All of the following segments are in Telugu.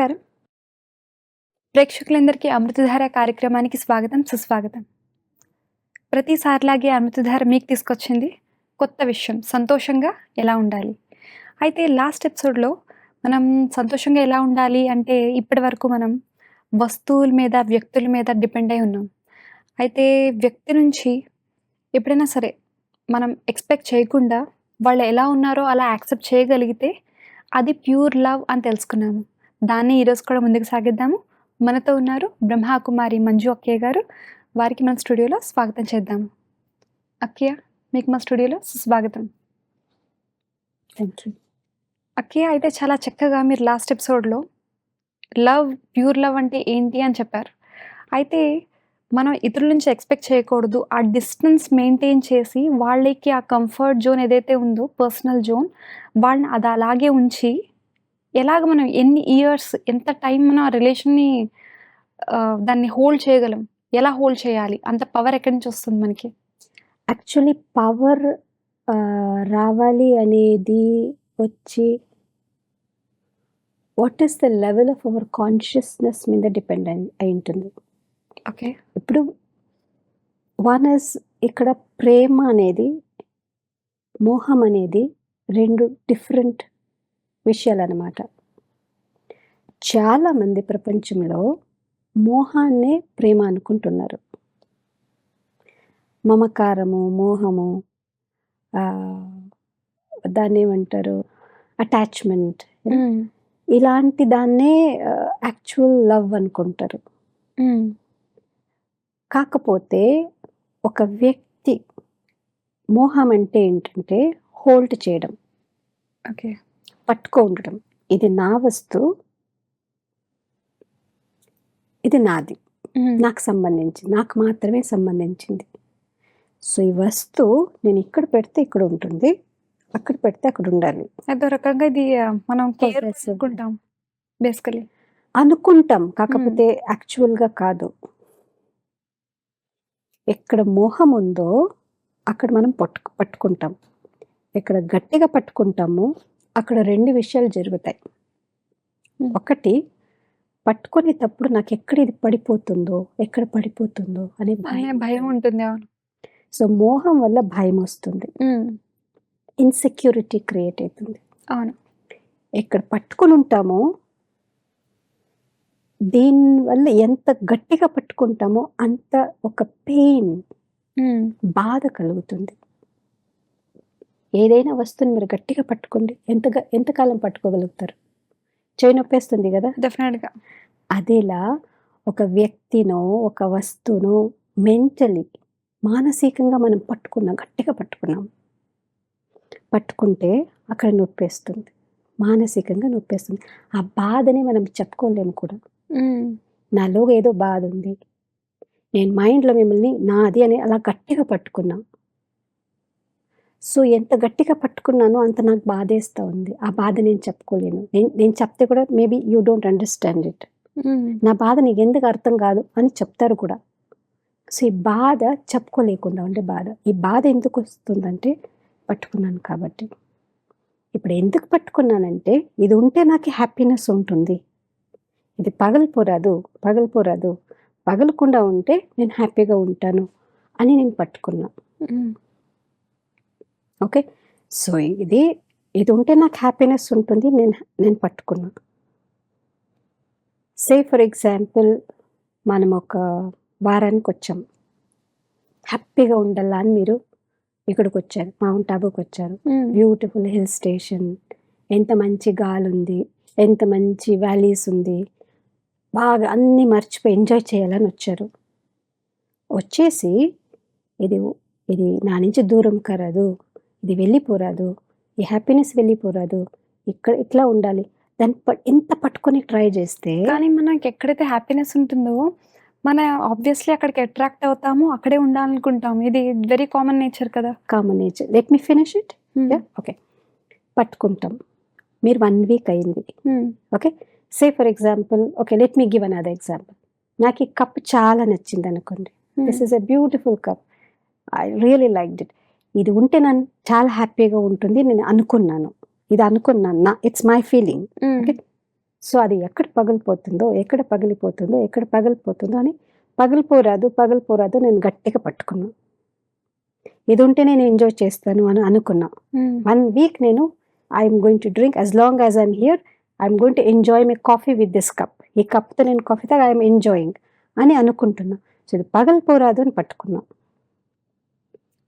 నమస్కారం. ప్రేక్షకులందరికీ అమృతధార కార్యక్రమానికి స్వాగతం సుస్వాగతం. ప్రతిసారిలాగే అమృతధార మీకు తీసుకొచ్చింది కొత్త విషయం సంతోషంగా ఎలా ఉండాలి? అయితే లాస్ట్ ఎపిసోడ్లో మనం సంతోషంగా ఎలా ఉండాలి అంటే ఇప్పటి వరకు మనం వస్తువుల మీద వ్యక్తుల మీద డిపెండ్ అయి ఉన్నాం. అయితే వ్యక్తి నుంచి ఎప్పుడైనా సరే మనం ఎక్స్పెక్ట్ చేయకుండా వాళ్ళు ఎలా ఉన్నారో అలా యాక్సెప్ట్ చేయగలిగితే అది ప్యూర్ లవ్ అని తెలుసుకున్నాము. దాన్ని ఈరోజు కూడా ముందుకు సాగిద్దాము. మనతో ఉన్నారు బ్రహ్మకుమారి మంజు అక్కయ్య గారు. వారికి మన స్టూడియోలో స్వాగతం చేద్దాము. అక్కయ్య మీకు మా స్టూడియోలో స్వాగతం థ్యాంక్ యూ అక్కయ్య అయితే చాలా చక్కగా మీరు లాస్ట్ ఎపిసోడ్లో లవ్ ప్యూర్ లవ్ అంటే ఏంటి అని చెప్పారు. అయితే మనం ఇతరుల నుంచి ఎక్స్పెక్ట్ చేయకూడదు. ఆ డిస్టెన్స్ మెయింటైన్ చేసి వాళ్ళకి ఆ కంఫర్ట్ జోన్ ఏదైతే ఉందో పర్సనల్ జోన్ వాళ్ళని అది అలాగే ఉంచి ఎలాగ మనం ఎన్ని ఇయర్స్ ఎంత టైం మనం ఆ రిలేషన్ని దాన్ని హోల్డ్ చేయగలం? ఎలా హోల్డ్ చేయాలి? అంత పవర్ ఎక్కడి నుంచి వస్తుంది మనకి? యాక్చువల్లీ పవర్ రావాలి అనేది వచ్చి what is the level of our consciousness మీద డిపెండ్ అయి ఉంటుంది. ఓకే. ఇప్పుడు వన్ ఇస్ ఇక్కడ ప్రేమ అనేది మోహం అనేది రెండు డిఫరెంట్ విషయాలు అన్నమాట చాలామంది ప్రపంచంలో మోహాన్నే ప్రేమ అనుకుంటున్నారు. మమకారము మోహము దాన్ని ఏమంటారు అటాచ్మెంట్. ఇలాంటి దాన్నే యాక్చువల్ లవ్ అనుకుంటారు. కాకపోతే ఒక వ్యక్తి మోహం అంటే ఏంటంటే హోల్డ్ చేయడం. ఓకే. పట్టుకో ఉండడం ఇది నా వస్తువు ఇది నాది. నాకు సంబంధించింది నాకు మాత్రమే సంబంధించింది. సో ఈ వస్తువు నేను ఇక్కడ పెడితే ఇక్కడ ఉంటుంది అక్కడ పెడితే అక్కడ ఉండాలి. అదో రకంగా ఇది మనం. అనుకుంటాం బేసికలీ అనుకుంటాం కాకపోతే యాక్చువల్గా కాదు. ఎక్కడ మోహం ఉందో అక్కడ మనం పట్టు పట్టుకుంటాం. ఎక్కడ గట్టిగా పట్టుకుంటామో అక్కడ రెండు విషయాలు జరుగుతాయి. ఒకటి పట్టుకునేటప్పుడు నాకు ఎక్కడ ఇది పడిపోతుందో ఎక్కడ పడిపోతుందో అనే అనే భయం. భయం ఉంటుంది అవును. సో మోహం వల్ల భయం వస్తుంది. ఇన్సెక్యూరిటీ క్రియేట్ అవుతుంది. అవును. ఎక్కడ పట్టుకుని ఉంటామో దీనివల్ల ఎంత గట్టిగా పట్టుకుంటామో అంత ఒక పెయిన్ బాధ కలుగుతుంది. ఏదైనా వస్తువుని మీరు గట్టిగా పట్టుకోండి. ఎంత ఎంతకాలం పట్టుకోగలుగుతారు? చేయి నొప్పేస్తుంది కదా? డెఫినెట్గా అదేలా ఒక వ్యక్తినో ఒక వస్తువునో మెంటలీ మానసికంగా మనం పట్టుకున్నాం గట్టిగా పట్టుకున్నాం. పట్టుకుంటే అక్కడ నొప్పేస్తుంది. మానసికంగా నొప్పేస్తుంది. ఆ బాధని మనం చెప్పుకోలేము కూడా. నాలో ఏదో బాధ ఉంది. నేను మైండ్లో మిమ్మల్ని నాది అని అలా గట్టిగా పట్టుకున్నా. సో ఎంత గట్టిగా పట్టుకున్నానో అంత నాకు బాధేస్తూ ఉంది. ఆ బాధ నేను చెప్పుకోలేను. నేను నేను చెప్తే కూడా maybe you don't understand it. నా బాధ నీకు ఎందుకు అర్థం కాదు అని చెప్తారు కూడా. సో ఈ బాధ చెప్పుకోలేకుండా ఉండే బాధ. ఈ బాధ ఎందుకు వస్తుందంటే పట్టుకున్నాను కాబట్టి. ఇప్పుడు ఎందుకు పట్టుకున్నానంటే ఇది ఉంటే నాకు హ్యాపీనెస్ ఉంటుంది. ఇది పగలిపోరాదు పగలిపోరాదు పగలకుండా ఉంటే నేను హ్యాపీగా ఉంటాను అని నేను పట్టుకున్నా. ఓకే? సో ఇది ఇది ఉంటే నాకు హ్యాపీనెస్ ఉంటుంది నేను నేను పట్టుకున్నా. సే ఫర్ ఎగ్జాంపుల్ మనం ఒక వారానికి వచ్చాం. హ్యాపీగా ఉండాలా అని మీరు ఇక్కడికి వచ్చారు మౌంట్ ఆబుకి వచ్చారు. బ్యూటిఫుల్ హిల్ స్టేషన్ ఎంత మంచి గాలి ఉంది ఎంత మంచి వ్యాలీస్ ఉంది. బాగా అన్నీ మర్చిపోయి ఎంజాయ్ చేయాలని వచ్చారు. వచ్చేసి ఇది ఇది నా నుంచి దూరం కరదు. ఇది వెళ్ళిపోరాదు. ఈ హ్యాపీనెస్ వెళ్ళిపోరాదు. ఇక్కడ ఇట్లా ఉండాలి. దాన్ని ఎంత పట్టుకొని ట్రై చేస్తే కానీ మనకి ఎక్కడైతే హ్యాపీనెస్ ఉంటుందో మన ఆబ్వియస్లీ అక్కడికి అట్రాక్ట్ అవుతాము అక్కడే ఉండాలనుకుంటాం ఇది వెరీ కామన్ నేచర్ కదా. Common nature let me finish it okay పట్టుకుంటాం. మీరు వన్ వీక్ అయింది. Okay say for example okay let me give another example నాకు ఈ కప్ చాలా నచ్చింది అనుకోండి this is a beautiful cup I really like it ఇది ఉంటే నన్ను చాలా హ్యాపీగా ఉంటుంది నేను అనుకున్నాను. ఇది అనుకున్నాను నా ఇట్స్ మై ఫీలింగ్. సో అది ఎక్కడ పగిలిపోతుందో ఎక్కడ పగిలిపోతుందో ఎక్కడ పగిలిపోతుందో అని పగిలిపోరాదు పగిలిపోరాదు నేను గట్టిగా పట్టుకున్నా. ఇది ఉంటే నేను ఎంజాయ్ చేస్తాను అని అనుకున్నా. వన్ వీక్ నేను I'm going to drink as long as I'm here I'm going to enjoy my coffee with this cup ఈ కప్తో నేను కాఫీ తాగా ఐఎమ్ ఎంజాయింగ్ అని అనుకుంటున్నా. సో ఇది పగలిపోరాదు అని పట్టుకున్నా.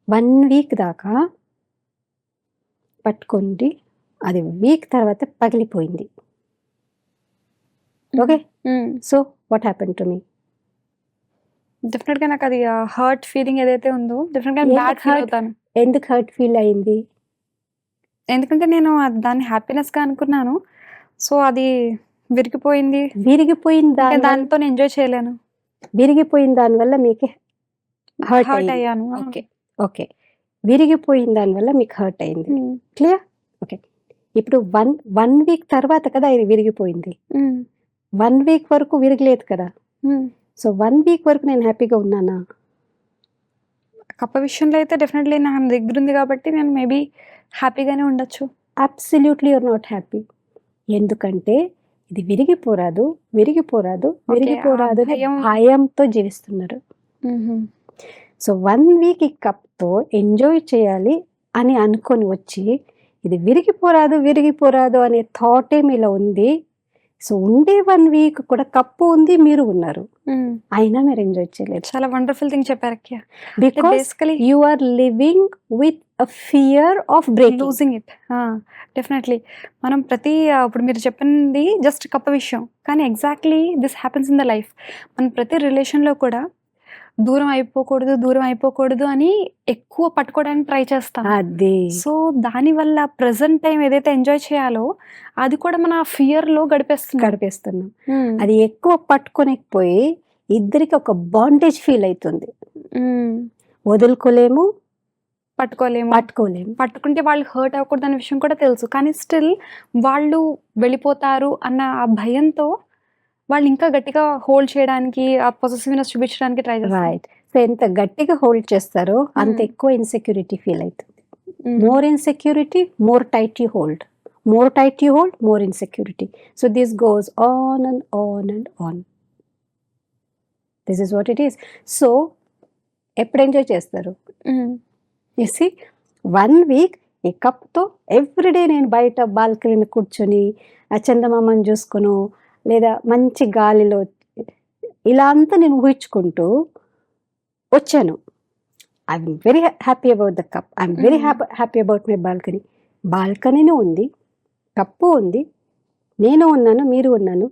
వన్ వీక్ దాకా పట్టుకుంది అది వీక్ తర్వాత పగిలిపోయింది okay. So what happen to me డెఫినెట్‌గా నాకది ఆహ్, హర్ట్ ఫీలింగ్ ఏదైతే ఉందో డెఫినెట్‌గా బ్యాడ్ ఫీల్? అవుతాను. ఎందుకు హర్ట్ ఫీల్ అయింది ఎందుకంటే నేను అది దాన్ని హ్యాపీనెస్‌గా అనుకున్నాను. సో అది విరిగిపోయింది. దాని దానితో ఎంజాయ్ చేయలేను. విరిగిపోయిన దానివల్ల మీకు హర్ట్ హర్ట్ అయ్యాను. ఓకే ఓకే విరిగిపోయిన దానివల్ల మీకు హర్ట్ అయింది. క్లియర్ ఓకే ఇప్పుడు వన్ వన్ వీక్ తర్వాత కదా ఇది విరిగిపోయింది. వన్ వీక్ వరకు విరగలేదు కదా. సో వన్ వీక్ వరకు నేను హ్యాపీగా ఉన్నానా కప్ప విషయంలో అయితే డెఫినెట్‌లీ నా దగ్గర ఉంది కాబట్టి నేను మేబీ హ్యాపీగానే ఉండొచ్చు. అబ్సల్యూట్లీ యూర్ నాట్ హ్యాపీ ఎందుకంటే ఇది విరిగిపోరాదు విరిగిపోరాదు విరిగిపోరాదు భయంతో జీవిస్తున్నారు. సో వన్ వీక్ ఈ కప్తో ఎంజాయ్ చేయాలి అని అనుకొని వచ్చి ఇది విరిగిపోరాదు విరిగిపోరాదు అనే థాటే మీలో ఉంది సో ఉండే వన్ వీక్ కూడా కప్పు ఉంది మీరు ఉన్నారు. అయినా మీరు ఎంజాయ్ చేయలేదు చాలా వండర్‌ఫుల్ థింగ్ చెప్పారు because you are living with a fear of breaking losing it. Definitely. మనం ప్రతి ఇప్పుడు మీరు చెప్పింది జస్ట్ కప్ప విషయం. కానీ exactly this happens in the life. మనం ప్రతి రిలేషన్‌లో కూడా దూరం అయిపోకూడదు, దూరం అయిపోకూడదు అని ఎక్కువ పట్టుకోవడానికి ట్రై చేస్తాం. అది సో దానివల్ల ప్రెజెంట్ టైమ్ ఏదైతే ఎంజాయ్ చేయాలో అది కూడా మన ఫియర్‌లో గడిపేస్తున్నాం. గడిపేస్తున్నాం హ్మ్. అది ఎక్కువ పట్టుకోనికపోయి ఇద్దరికి ఒక బాండేజ్ ఫీల్ అవుతుంది. వదులుకోలేము పట్టుకోలేము. పట్టుకోలేము పట్టుకుంటే వాళ్ళు హర్ట్ అవ్వకూడదు అనే విషయం కూడా తెలుసు. కానీ స్టిల్ వాళ్ళు వెళ్ళిపోతారు అన్న ఆ భయంతో వాళ్ళు ఇంకా గట్టిగా హోల్డ్ చేయడానికి, ఆ పొసెసివ్‌నెస్ చూపించడానికి ట్రై చేస్తారు. రైట్ సో ఎంత గట్టిగా హోల్డ్ చేస్తారో అంత హ్మ్. ఎక్కువ ఇన్సెక్యూరిటీ ఫీల్ అవుతుంది. More insecurity more tight you hold more tight you hold more insecurity so this goes on and on and on this is what it is so ఎప్పుడు ఎంజాయ్ చేస్తారు. ఎసి వన్ వీక్ ఈ కప్తో ఎవ్రీడే నేను బయట బాల్కనీని కూర్చొని ఆ చందమామని చూసుకును లేదా మంచి గాలిలో ఇలా అంతా నేను ఊహించుకుంటూ వచ్చాను. I'm very happy about the cup I'm very. Happy happy about my balcony బాల్కనీనే ఉంది. కప్పు ఉంది. నేను ఉన్నాను మీరు ఉన్నాను.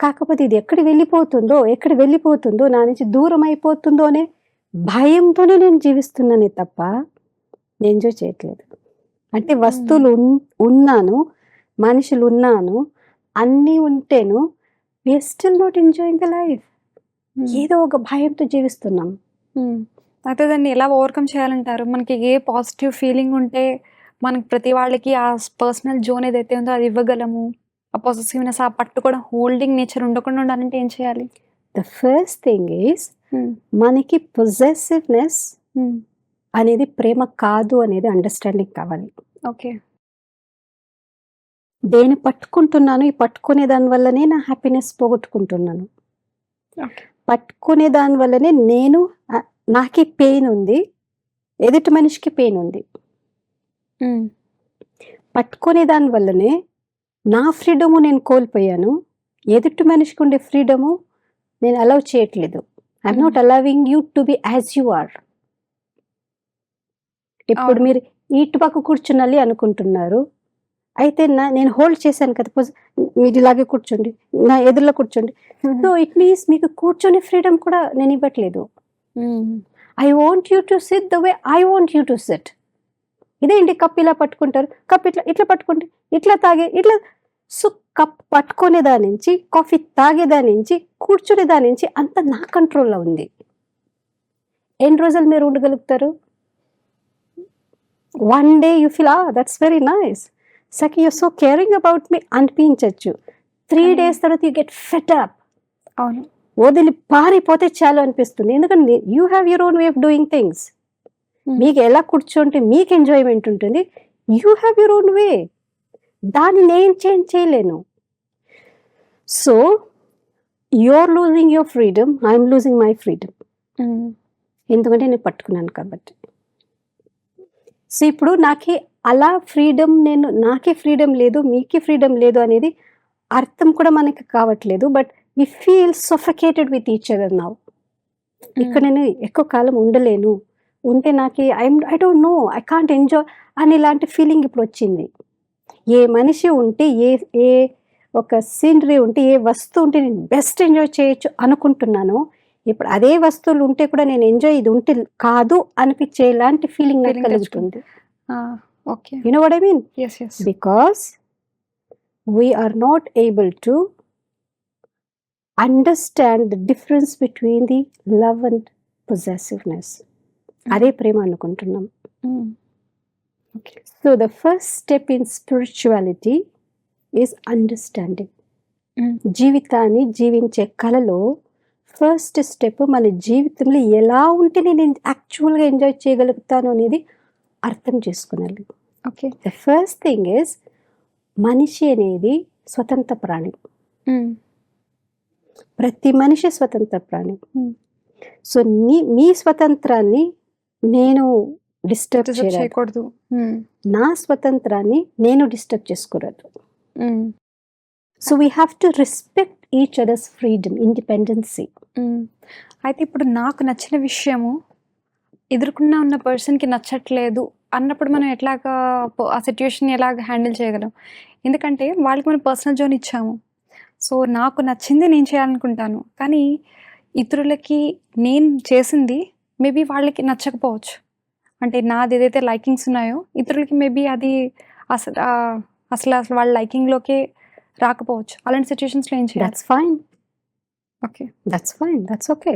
కాకపోతే ఇది ఎక్కడ వెళ్ళిపోతుందో ఎక్కడ వెళ్ళిపోతుందో నా నుంచి దూరం అయిపోతుందో అనే భయంతోనే నేను జీవిస్తున్నానే తప్ప నేను ఎంజాయ్ చేయట్లేదు. అంటే వస్తువులు ఉన్- ఉన్నాను మనుషులు ఉన్నాను అన్నీ ఉంటేను we are still not enjoying the life. ఏదో ఒక భయంతో జీవిస్తున్నాం హ్మ్. అయితే దాన్ని ఎలా ఓవర్‌కమ్ చేయాలంటారు? మనకి ఏ పాజిటివ్ ఫీలింగ్ ఉంటే మనకి ప్రతి వాళ్ళకి ఆ పర్సనల్ జోన్ ఏదైతే ఉందో అది ఇవ్వగలము. ఆ పొసెసివ్‌నెస్ ఆ పట్టుకోవడం హోల్డింగ్ నేచర్ ఉండకుండా ఉండాలంటే ఏం చేయాలి? The first thing is. మనకి పొజెసివ్నెస్ హ్మ్. అనేది ప్రేమ కాదు అనేది అండర్స్టాండింగ్ కావాలి ఓకే. దేని పట్టుకుంటున్నాను ఈ పట్టుకునే దాని వల్లనే నా హ్యాపీనెస్ పోగొట్టుకుంటున్నాను. పట్టుకునే దాని వల్లనే నేను నాకే పెయిన్ ఉంది. ఎదుటి మనిషికి పెయిన్ ఉంది. హ్మ్. పట్టుకునే దాని వల్లనే నా ఫ్రీడము నేను కోల్పోయాను. ఎదుటి మనిషికి ఉండే ఫ్రీడము నేను అలౌ చేయట్లేదు. I'm not allowing you to be as you are ఇప్పుడు. మీరు ఇటు పక్క కూర్చున్నాలి అనుకుంటున్నారు. అయితే నా నేను హోల్డ్ చేశాను కదా పోజ్ మీరు ఇలాగే కూర్చోండి నా ఎదురులో కూర్చోండి. సో ఇట్ మీన్స్ మీకు కూర్చొని ఫ్రీడమ్ కూడా నేను ఇవ్వట్లేదు. I want you to sit the way I want you to sit ఇదేంటి కప్ ఇలా పట్టుకుంటారు కప్ ఇట్లా ఇట్లా పట్టుకోండి ఇట్లా తాగే ఇట్లా. సో కప్ పట్టుకునే దాని నుంచి కాఫీ తాగే దాని నుంచి కూర్చునే దాని నుంచి అంత నా కంట్రోల్లో ఉంది. ఎన్ని రోజులు మీరు ఉండగలుగుతారు? One day you feel ah that's very nice సకి you so caring about me అనిపించవచ్చు త్రీ డేస్ తర్వాత యూ గెట్ ఫెట్ అప్ అవును. వదిలి పారిపోతే చాలు అనిపిస్తుంది. ఎందుకంటే you have your own way of doing things. మీకు ఎలా కూర్చుంటే మీకు ఎంజాయ్మెంట్ ఉంటుంది. You have your own way దాన్ని నేను చేంజ్ చేయలేను. So you're losing your freedom I'm losing my freedom ఎందుకంటే నేను పట్టుకున్నాను కాబట్టి. సో ఇప్పుడు నాకే అలా ఫ్రీడమ్ నేను నాకే ఫ్రీడమ్ లేదు మీకే ఫ్రీడమ్ లేదు అనేది అర్థం కూడా మనకి కావట్లేదు. But we feel suffocated with each other now. ఇక్కడ నేను ఎక్కువ కాలం ఉండలేను. ఉంటే నాకు I'm I don't know I can't enjoy అని ఇలాంటి ఫీలింగ్ ఇప్పుడు వచ్చింది. ఏ మనిషి ఉంటే ఏ ఏ ఒక సీనరీ ఉంటే ఏ వస్తువు ఉంటే నేను బెస్ట్ ఎంజాయ్ చేయొచ్చు అనుకుంటున్నాను ఇప్పుడు అదే వస్తువులు ఉంటే కూడా నేను ఎంజాయ్ ఇది ఉంటే కాదు అనిపించే ఇలాంటి ఫీలింగ్ నాకు కలుగుతుంది. Okay you know what I mean yes yes because we are not able to understand the difference between the love and possessiveness. అదే ప్రేమ అనుకుంటున్నాం. Okay so the first step in spirituality is understanding జీవితాన్ని జీవించే కళలో ఫస్ట్ స్టెప్ మన జీవితంలో ఎలా ఉంటే నేను యాక్చువల్గా ఎంజాయ్ చేయగలుగుతాను అనేది అర్థం చేసుకున్నాను okay. The first thing is మనిషి అనేది స్వతంత్ర ప్రాణి. ప్రతి మనిషి స్వతంత్ర ప్రాణి. Hmm. సో నీ మీ స్వతంత్రాన్ని నేను డిస్టర్బ్ చేయకూడదు. నా స్వతంత్రాన్ని నేను disturb చేసుకోరాదు. So we have to respect each others freedom independency అయితే ఇప్పుడు నాకు నచ్చిన విషయము ఎదుర్కొన్న ఉన్న పర్సన్కి నచ్చట్లేదు అన్నప్పుడు మనం ఎట్లాగా ఆ సిచ్యువేషన్ ఎలాగ హ్యాండిల్ చేయగలం? ఎందుకంటే వాళ్ళకి మనం పర్సనల్ జోన్ ఇచ్చాము. సో నాకు నచ్చింది నేను చేయాలనుకుంటాను. కానీ ఇతరులకి నేను చేసింది మేబీ వాళ్ళకి నచ్చకపోవచ్చు. అంటే నాది ఏదైతే లైకింగ్స్ ఉన్నాయో ఇతరులకి మేబీ అది అసలు అసలు అసలు వాళ్ళ లైకింగ్లోకే రాకపోవచ్చు. అలాంటి సిచ్యువేషన్స్లో ఏం చేయాలి? That's fine okay. That's fine that's okay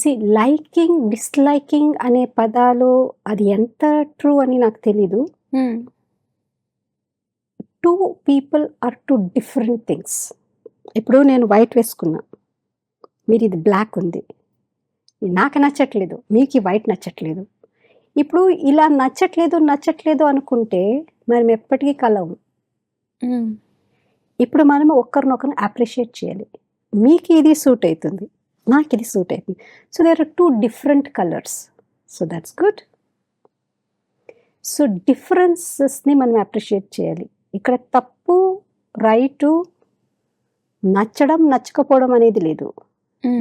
see liking disliking అనే పదాలు అది ఎంత ట్రూ అని నాకు తెలీదు. Two people are two different things ఇప్పుడు నేను వైట్ వేసుకున్నా. మీరు ఇది బ్లాక్ ఉంది. నాకు నచ్చట్లేదు. మీకు ఈ వైట్ నచ్చట్లేదు. ఇప్పుడు ఇలా నచ్చట్లేదు నచ్చట్లేదు అనుకుంటే మనం ఎప్పటికీ కలవు. ఇప్పుడు మనం ఒకరినొకరిని అప్రిషియేట్ చేయాలి. మీకు ఇది సూట్ అవుతుంది. నాకు ఇది సూట్ అవుతుంది so there are two different colours so that's good so డిఫరెన్సెస్ని మనం అప్రిషియేట్ చేయాలి. ఇక్కడ తప్పు రైటు నచ్చడం నచ్చకపోవడం అనేది లేదు.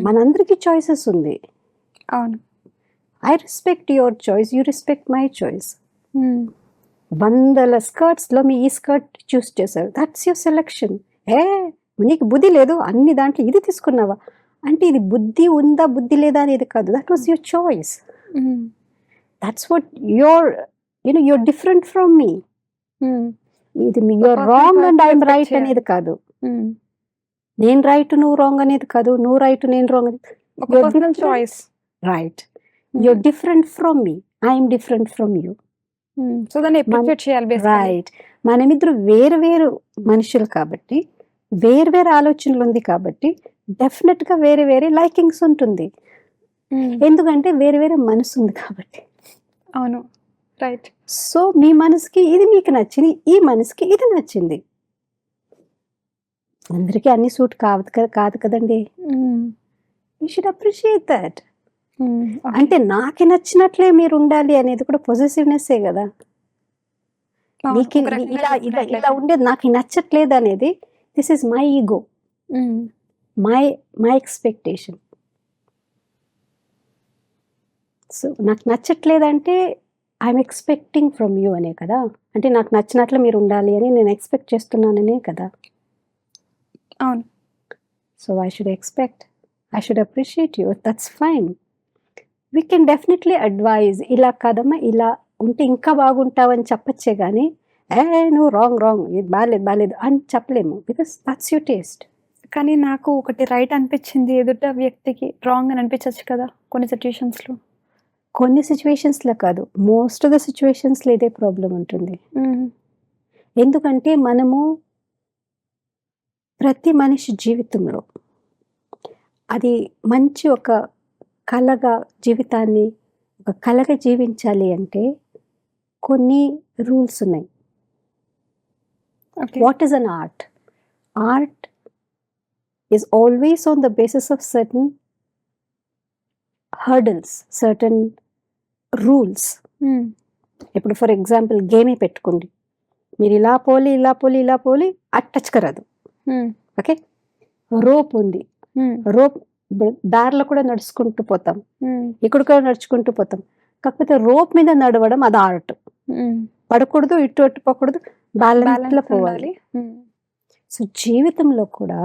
మనందరికీ చాయిసెస్ ఉంది. అవును. I respect your choice you respect my choice వందల స్కర్ట్స్లో మీ ఈ స్కర్ట్ చూస్ చేశారు. దట్స్ యువర్ సెలెక్షన్ ఏ నీకు బుద్ధి లేదు అన్ని దాంట్లో ఇది తీసుకున్నావా? అంటే ఇది బుద్ధి ఉందా బుద్ధి లేదా అనేది కాదు. That was your choice that's what your you know your different from me ఇది your wrong and I'm right. అనేది కాదు. నేను రైట్ నువ్వు రాంగ్ అనేది కాదు. నువ్వు రైట్ నేను రాంగ్ అనేది. Choice right your different from me I'm different from you so దాన్ని అప్రిషియేట్ చేయాలి. రైట్ మనమిద్దరు వేరు వేరు మనుషులు కాబట్టి వేరు వేరు ఆలోచనలు ఉంది కాబట్టి డెఫినెట్గా వేరే వేరే లైకింగ్స్ ఉంటుంది. ఎందుకంటే వేరే వేరే మనసు ఉంది కాబట్టి. అవును. రైట్. సో మీ మనసుకి ఇది మీకు నచ్చింది ఈ మనసుకి ఇది నచ్చింది. అందరికీ అన్ని సూట్ కాదు కదా కాదు కదండి. యూ షుడ్ అప్రిషియేట్ దట్ అంటే నాకు నచ్చినట్లే మీరు ఉండాలి అనేది కూడా పొజిటివ్నెస్సే కదా. నీకు ఇలా ఇలా ఇలా ఉండేది నాకు నచ్చట్లేదు అనేది this is my ego my my expectation so నాకు నచ్చట్లేదంటే ఐఎమ్ ఎక్స్పెక్టింగ్ ఫ్రమ్ యూ అనే కదా? అంటే నాకు నచ్చినట్లు మీరు ఉండాలి అని నేను ఎక్స్పెక్ట్ చేస్తున్నాననే కదా? అవును. So I should expect I should appreciate you that's fine we can definitely advise ఇలా కదమ్మా ఇలా ఉంటే ఇంకా బాగుంటావని చెప్పచ్చే కానీ ఏ నువ్వు రాంగ్ రాంగ్ ఇది బాగాలేదు బాగాలేదు అని చెప్పలేము. బికాస్ దట్స్ యూర్ టేస్ట్ కానీ నాకు ఒకటి రైట్ అనిపించింది ఎదుట వ్యక్తికి రాంగ్ అని అనిపించవచ్చు కదా కొన్ని situations లో. కొన్ని సిచ్యువేషన్స్లో కాదు మోస్ట్ ఆఫ్ ద సిచ్యువేషన్స్లో ఇదే ప్రాబ్లం ఉంటుంది. ఎందుకంటే మనము ప్రతి మనిషి జీవితంలో అది మంచి ఒక కళగా జీవితాన్ని ఒక కళగా జీవించాలి అంటే కొన్ని రూల్స్ ఉన్నాయి. What is an art art is always on the basis of certain hurdles, certain rules. హ్మ్. ఇప్పుడు ఫర్ ఎగ్జాంపుల్ గేమే పెట్టుకోండి మీరు ఇలా పోలి ఇలా పోలి ఇలా పోలి అది టచ్ కరదు. ఓకే రోప్ ఉంది హ్మ్. రోప్ దారిలో కూడా నడుచుకుంటూ పోతాం హ్మ్. ఇక్కడ కూడా నడుచుకుంటూ పోతాం కాకపోతే రోప్ మీద నడవడం అది ఆర్ట్ హ్మ్. పడకూడదు ఇటు అటు పోకూడదు బ్యాలెన్స్లో బ్యాలెన్స్ పోవాలి. సో జీవితంలో కూడా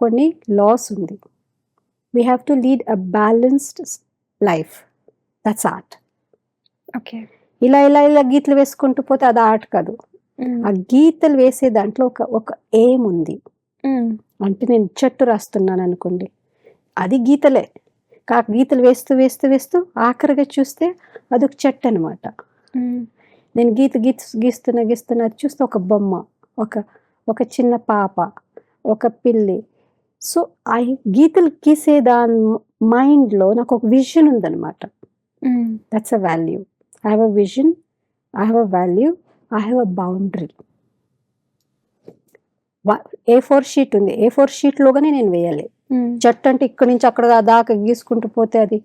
కొన్ని లాస్ ఉంది we have to lead a balanced life that's art okay. ఇలా ఇలా ఇలా గీతలు వేసుకుంటూ పోతే అది ఆర్ట్ కాదు. ఆ గీతలు వేసే దాంట్లో ఒక ఒక ఎయిమ్ ఉంది. అంటే నేను చెట్టు రాస్తున్నాను అనుకోండి అది గీతలే కా గీతలు వేస్తూ వేస్తూ వేస్తూ ఆఖరిగా చూస్తే అదొక చెట్టు అనమాట. నేను గీత గీత గీస్తున్నా గీస్తున్నా అది చూస్తే ఒక బొమ్మ ఒక ఒక చిన్న పాప ఒక పిల్లి సో ఆ గీతలు గీసే దాని మైండ్లో నాకు ఒక విజన్ ఉందన్నమాట. That's a value I have a vision I have a value I have a boundary A four sheet ఉంది ఏ ఫోర్ షీట్లోగానే నేను వేయాలి హ్మ్. చెట్టు అంటే ఇక్కడి నుంచి అక్కడ దాకా గీసుకుంటూ పోతే అది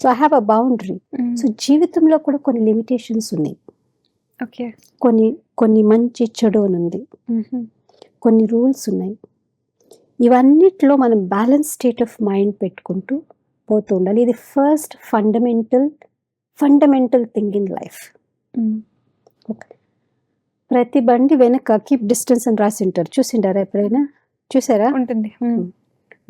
so I have a boundary. So జీవితంలో కూడా కొన్ని లిమిటేషన్స్ ఉన్నాయి ఓకే. కొన్ని కొన్ని మంచి చెడు అని ఉంది హుహు. కొన్ని రూల్స్ ఉన్నాయి ఇవన్నిట్లో మనం బ్యాలెన్స్ స్టేట్ ఆఫ్ మైండ్ పెట్టుకుంటూ పోతూ ఉండాలి. ఇది first fundamental fundamental thing in life హ్మ్. ప్రతి బండి వెనక కీప్ డిస్టెన్స్ అని రాసి ఉంటారు. చూసిండారా ఎప్పుడైనా? చూసారా? ఉంటుంది. హ్మ్.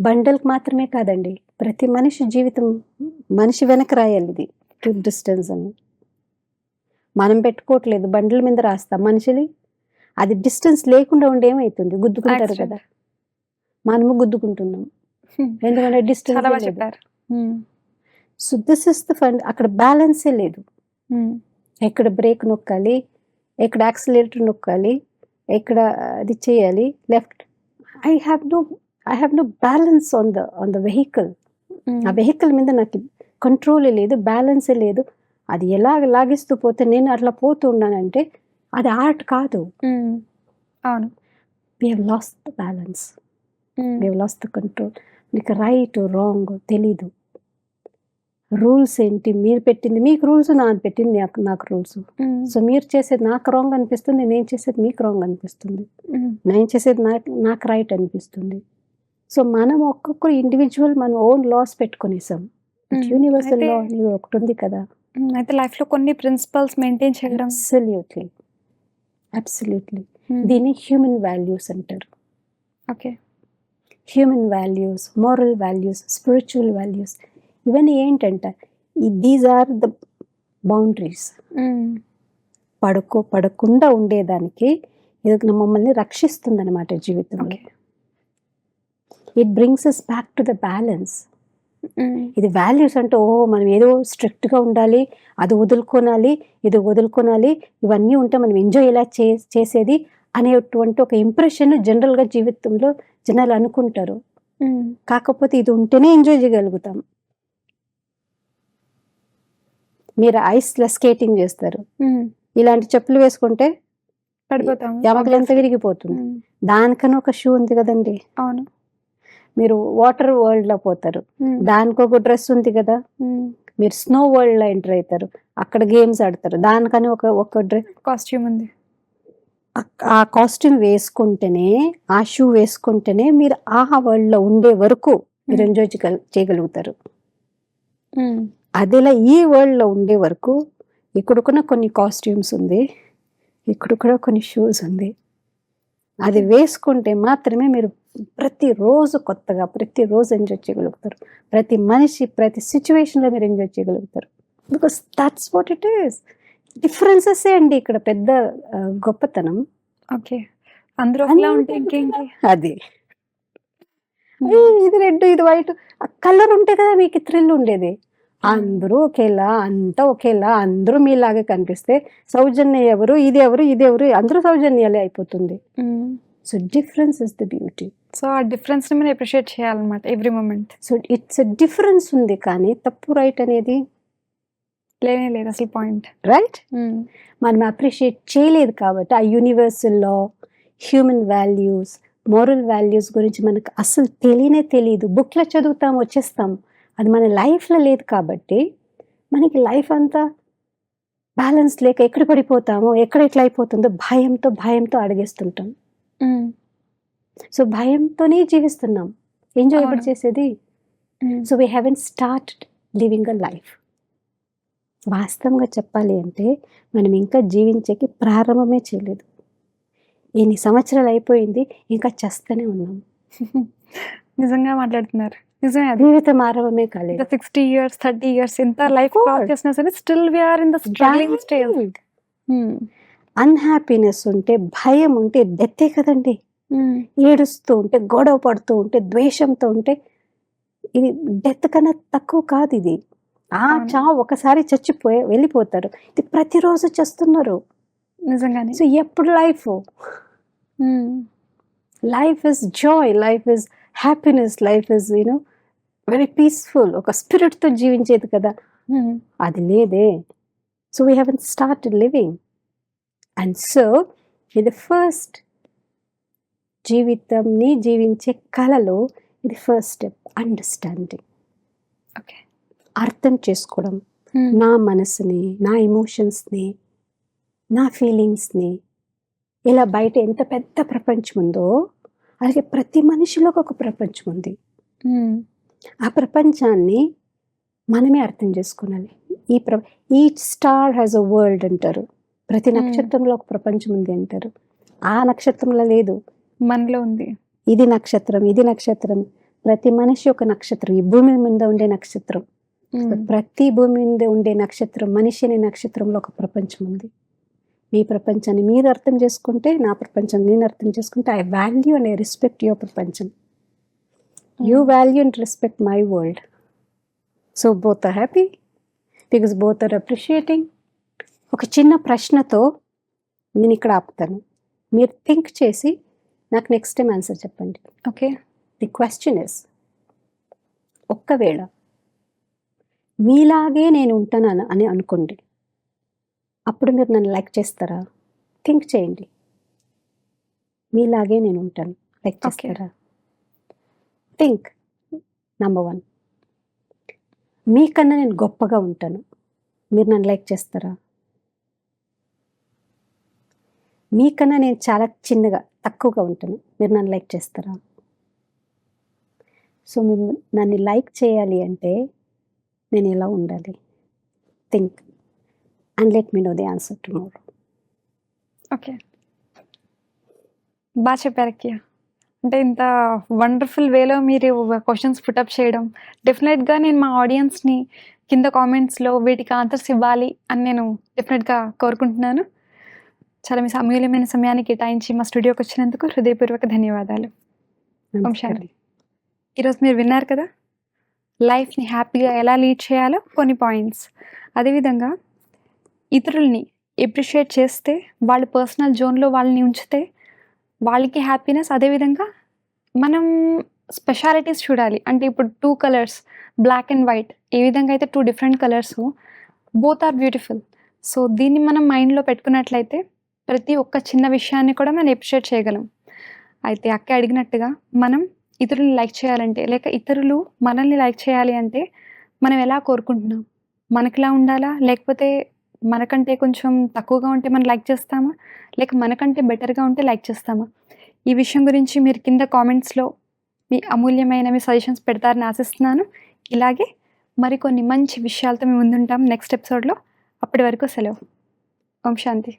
బండలకు మాత్రమే కాదండి. ప్రతి మనిషి జీవితం మనిషి వెనక రాయాలి ఇది. కీప్ డిస్టెన్స్ అని. మనం పెట్టుకోవట్లేదు. బండ్ల మీద రాస్తాం మనుషులు. అది డిస్టెన్స్ లేకుండా ఉండి ఏమవుతుంది గుద్దుకుంటారు. కదా. మనము గుద్దుకుంటున్నాం. ఎందుకంటే డిస్టెన్స్ చెప్పారు. So this is the fund అక్కడ బ్యాలెన్సే లేదు. ఎక్కడ బ్రేక్ నొక్కాలి ఎక్కడ యాక్సిలేటర్ నొక్కాలి ఎక్కడ అది చేయాలి left I have no I have no balance on the on the vehicle. ఆ వెహికల్ మీద నాకు కంట్రోలే లేదు బ్యాలెన్సే లేదు అది ఎలా లాగిస్తూ పోతే నేను అట్లా పోతూ ఉన్నానంటే అది ఆర్ట్ కాదు. అవును. We have lost the balance. We lost the control మీకు రైట్ రాంగ్ తెలీదు. రూల్స్ ఏంటి? మీరు పెట్టింది మీకు రూల్స్ నాకు పెట్టింది నాకు నాకు రూల్స్. సో మీరు చేసేది నాకు రాంగ్ అనిపిస్తుంది నేను చేసేది మీకు రాంగ్ అనిపిస్తుంది. హ్మ్. నేను చేసేది నాకు నాకు రైట్ అనిపిస్తుంది. సో మనం ఒక్కొక్కరు ఇండివిజువల్ మనం ఓన్ లాస్ పెట్టుకునేసాం. హ్మ్. యూనివర్సల్ లా అనేది ఒకటి ఉంది కదా. అయితే లైఫ్‌లో కొన్ని ప్రిన్సిపల్స్ మెయింటైన్ చేయడం అబ్సల్యూట్లీ అబ్సల్యూట్లీ. దీన్ని హ్యూమన్ వాల్యూస్ అంటారు. Okay. Human values moral values spiritual values ఇవన్నీ ఏంటంట దీస్ ఆర్ ద బౌండరీస్. పడుకో పడకుండా ఉండేదానికి ఇది మమ్మల్ని రక్షిస్తుంది అనమాట జీవితంలో. It brings us back to the balance. ఇది వాల్యూస్ అంటే ఓ మనం ఏదో స్ట్రిక్ట్గా ఉండాలి అది వదులుకోనాలి ఇది వదులుకోనాలి ఇవన్నీ ఉంటే మనం ఎంజాయ్ ఎలా చేసేది అనేటువంటి ఒక ఇంప్రెషన్ జనరల్గా జీవితంలో జనాలు అనుకుంటారు. కాకపోతే ఇది ఉంటేనే ఎంజాయ్ చేయగలుగుతాం మీరు ఐస్లో స్కేటింగ్ చేస్తారు. ఇలాంటి చెప్పులు వేసుకుంటే. ఎమకలంతా Obviously. విరిగిపోతుంది. దానికన్నా ఒక షూ ఉంది కదండి అవును. మీరు వాటర్ వరల్డ్లో పోతారు హ్మ్. దానికి ఒక డ్రెస్ ఉంది కదా. మీరు స్నో వరల్డ్లో ఎంటర్ అవుతారు అక్కడ గేమ్స్ ఆడతారు దానికని ఒక ఒక డ్రెస్ కాస్ట్యూమ్ ఉంది. ఆ కాస్ట్యూమ్ వేసుకుంటేనే ఆ షూ వేసుకుంటేనే మీరు ఆ వరల్డ్లో ఉండే వరకు మీరు. ఎంజాయ్ చేయగల- చేయగలుగుతారు. అదేలా ఈ వరల్డ్లో ఉండే వరకు ఇక్కడ కూడా కొన్ని కాస్ట్యూమ్స్ ఉంది ఇక్కడ కూడా కొన్ని షూస్ ఉంది. అది వేసుకుంటే మాత్రమే మీరు ప్రతిరోజు కొత్తగా ప్రతిరోజు ఎంజాయ్ చేయగలుగుతారు. ప్రతి మనిషి ప్రతి సిచ్యువేషన్లో మీరు ఎంజాయ్ చేయగలుగుతారు. Because that's what it is differences అండి ఇక్కడ పెద్ద గొప్పతనం ఓకే. అందరూ అన్నీ ఉంటే ఇంకేంటి? అది. "ఏయ్, ఇది రెడ్ ఇది వైట్ కలర్ ఉంటే కదా మీకు థ్రిల్ ఉండేది హ్మ్. అందరూ ఒకేలా అంతా ఒకేలా అందరూ మీలాగే కనిపిస్తే సౌజన్య ఎవరు ఇది ఎవరు ఇది ఎవరు అందరూ సౌజన్యాలే అయిపోతుంది. So difference is the beauty so, ఆ డిఫరెన్స్‌ని మనం అప్రిషియేట్ చేయాలన్నమాట every moment. So it's difference ఉంది కానీ తప్పు రైట్ అనేది లేనే లేదు అసలు పాయింట్. రైట్ హ్మ్. మనం అప్రిషియేట్ చేయలేదు కాబట్టి ఆ universal law human values moral values గురించి మనకు అసలు తెలియనే తెలియదు. బుక్లో చదువుతాం వచ్చేస్తాం. అది మన లైఫ్లో లేదు కాబట్టి మనకి లైఫ్ అంతా బ్యాలెన్స్ లేక ఎక్కడ పడిపోతామో ఎక్కడ ఎట్లా అయిపోతుందో భయంతో భయంతో అడిగేస్తుంటాం. సో భయంతోనే జీవిస్తున్నాం. ఎంజాయ్ ఎప్పుడు. చేసేది? So we haven't start living a life వాస్తవంగా చెప్పాలి అంటే మనం ఇంకా జీవించేకి ప్రారంభమే చేయలేదు. ఎన్ని సంవత్సరాలు అయిపోయింది ఇంకా చేస్తూనే ఉన్నాం. నిజంగా మాట్లాడుతున్నారు. నిజమే అది. జీవితం ఆరంభమే కాలేదు. సిక్స్టీ ఇయర్స్ థర్టీ ఇయర్స్ ఎంత లైఫ్ చేసినా సరే still we are in the struggling stage unhappiness ఉంటే భయం ఉంటే డెత్తే కదండి. ఏడుస్తూ ఉంటే గొడవ పడుతూ ఉంటే ద్వేషంతో ఉంటే ఇది డెత్ కన్నా తక్కువ కాదు ఇది. ఆ. చావు ఒకసారి చచ్చిపోయి వెళ్ళిపోతారు. ఇది ప్రతిరోజు చేస్తున్నారు. నిజంగానే. సో ఎప్పుడు life? Life is joy life is happiness life is you know very peaceful. ఒక స్పిరిట్తో జీవించేది కదా. అది లేదే. So we haven't start living and so ఇది ఫస్ట్ జీవితంని జీవించే కళలో ఇది ఫస్ట్ స్టెప్ అండర్స్టాండింగ్ ఓకే అర్థం చేసుకోవడం. నా మనసుని నా ఎమోషన్స్ని నా ఫీలింగ్స్ని ఇలా బయట ఎంత పెద్ద ప్రపంచం ఉందో అలాగే ప్రతి మనిషిలోకి ఒక ప్రపంచం ఉంది. ఆ ప్రపంచాన్ని మనమే అర్థం చేసుకోవాలి ఈ ప్ర each star has a world అంటారు. ప్రతి. నక్షత్రంలో ఒక ప్రపంచం ఉంది అంటారు. ఆ నక్షత్రంలో లేదు. మనలో ఉంది. ఇది నక్షత్రం ఇది నక్షత్రం. ప్రతి మనిషి ఒక నక్షత్రం. ఈ భూమి మీద ఉండే నక్షత్రం. ప్రతి భూమి మీద ఉండే నక్షత్రం మనిషి అనే నక్షత్రంలో ఒక ప్రపంచం ఉంది. మీ ప్రపంచాన్ని మీరు అర్థం చేసుకుంటే నా ప్రపంచం నేను అర్థం చేసుకుంటే I value and I respect your ప్రపంచం. You value and respect my world so both are happy because both are appreciating ఒక చిన్న ప్రశ్నతో నేను ఇక్కడ ఆపుతాను. మీరు థింక్ చేసి నాకు నెక్స్ట్ టైం ఆన్సర్ చెప్పండి. ఓకే ది క్వశ్చన్ ఇస్ ఒక్కవేళ మీలాగే నేను ఉంటాను అని అనుకోండి. అప్పుడు మీరు నన్ను లైక్ చేస్తారా? థింక్ చేయండి. మీలాగే నేను ఉంటాను. లైక్. చేస్తారా? థింక్. Number one. మీకన్నా నేను గొప్పగా ఉంటాను. మీరు నన్ను లైక్ చేస్తారా? మీకన్నా నేను చాలా చిన్నగా తక్కువగా ఉంటాను. మీరు నన్ను లైక్ చేస్తారా? సో మీరు నన్ను లైక్ చేయాలి అంటే నేను ఎలా ఉండాలి? Think and let me know the answer tomorrow okay బాగా చెప్పారు అక్కయ్య అంటే ఇంత వండర్ఫుల్ వేలో మీరు క్వశ్చన్స్ పుటప్ చేయడం. డెఫినెట్గా నేను మా ఆడియన్స్ని కింద కామెంట్స్లో వీటికి ఆన్సర్స్ ఇవ్వాలి అని నేను డెఫినెట్గా కోరుకుంటున్నాను. చాలా మీ అమూల్యమైన సమయాన్ని కేటాయించి మా స్టూడియోకి వచ్చినందుకు హృదయపూర్వక ధన్యవాదాలు. ఈరోజు మీరు విన్నారు కదా? లైఫ్ని హ్యాపీగా ఎలా లీడ్ చేయాలో కొన్ని పాయింట్స్. అదేవిధంగా ఇతరుల్ని ఎప్రిషియేట్ చేస్తే వాళ్ళ పర్సనల్ జోన్లో వాళ్ళని ఉంచితే వాళ్ళకి హ్యాపీనెస్ అదేవిధంగా మనం స్పెషాలిటీస్ చూడాలి. అంటే ఇప్పుడు two colours black and white ఏ విధంగా అయితే two different colours both are beautiful. So దీన్ని మనం మైండ్లో పెట్టుకున్నట్లయితే ప్రతి ఒక్క చిన్న విషయాన్ని కూడా మనం ఎప్రిషియేట్ చేయగలం. అయితే అక్క అడిగినట్టుగా మనం ఇతరులను లైక్ చేయాలంటే లేక ఇతరులు మనల్ని లైక్ చేయాలి అంటే మనం ఎలా కోరుకుంటున్నాం? మనకిలా ఉండాలా? లేకపోతే మనకంటే కొంచెం తక్కువగా ఉంటే మనం లైక్ చేస్తామా? లేక మనకంటే బెటర్గా ఉంటే లైక్ చేస్తామా? ఈ విషయం గురించి మీరు కింద కామెంట్స్లో మీ అమూల్యమైన మీ సజెషన్స్ పెడతారని ఆశిస్తున్నాను. ఇలాగే మరికొన్ని మంచి విషయాలతో మేము ముందుంటాం. నెక్స్ట్ ఎపిసోడ్లో. అప్పటి వరకు సెలవు. ఓం శాంతి.